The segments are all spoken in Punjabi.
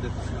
Gracias.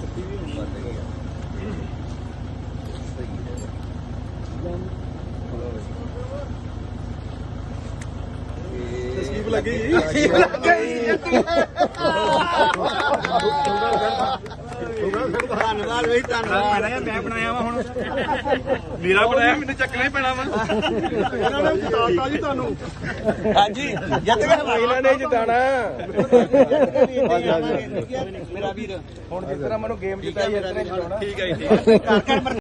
Ketimis. ਲੱਗੀ। ਜੀ ਧੰਨਵਾਦ ਬਈ ਧੰਨਵਾਦ। ਮੈਂ ਬਣਾਇਆ ਵਾ ਹੁਣ। ਮੇਰਾ ਬਣਾਇਆ ਮੈਨੂੰ ਚੱਕਣਾ ਹੀ ਪੈਣਾ ਵਾ। ਇਹਨਾਂ ਨੇ ਜਿਤਾਤਾ ਜੀ ਤੁਹਾਨੂੰ। ਹਾਂਜੀ ਜਿੱਤ ਗਏ ਭਾਈ ਇਹਨਾਂ ਨੇ ਜਿਤਾਣਾ। ਮੇਰਾ ਵੀਰ। ਹੁਣ ਜਿਸ ਤਰ੍ਹਾਂ ਮੈਨੂੰ ਗੇਮ ਜਿਤਾਈ ਇਸ ਤਰ੍ਹਾਂ ਜਿਤਾਉਣਾ। ਠੀਕ ਹੈ ਜੀ